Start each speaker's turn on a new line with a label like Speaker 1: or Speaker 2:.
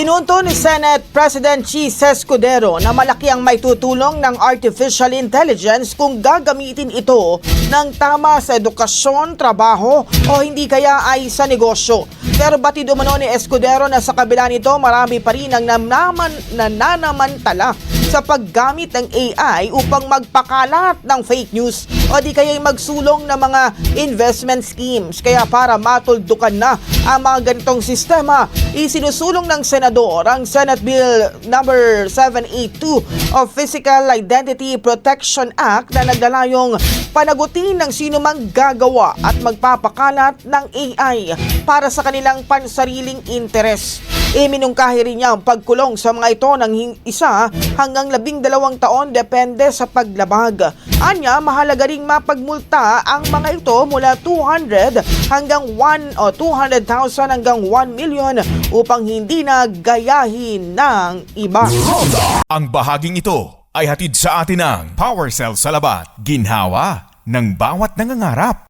Speaker 1: Pinunto ni Senate President Cheese Escudero na malaki ang may tutulong ng artificial intelligence kung gagamitin ito ng tama sa edukasyon, trabaho o hindi kaya ay sa negosyo. Pero batid umano ni Escudero na sa kabila nito marami pa rin ang nanaman, nananamantala sa paggamit ng AI upang magpakalat ng fake news o di kaya magsulong ng mga investment schemes. Kaya para matuldukan na ang mga ganitong sistema, isinusulong ng Senador ang Senate Bill number 782 of Physical Identity Protection Act na naglalayong panagutin ng sino mang gagawa at magpapakalat ng AI para sa kanilang pansariling interes. Iminungkahi rin niya ang pagkulong sa mga ito ng isa hanggang labing dalawang taon depende sa paglabag. Anya, mahalaga ring mapagmulta ang mga ito mula 200 hanggang 1 o 200,000 hanggang 1 million upang hindi na gayahin ng iba.
Speaker 2: Ang bahaging ito ay hatid sa atin ng Power Cell sa Labat, ginhawa ng bawat nangangarap.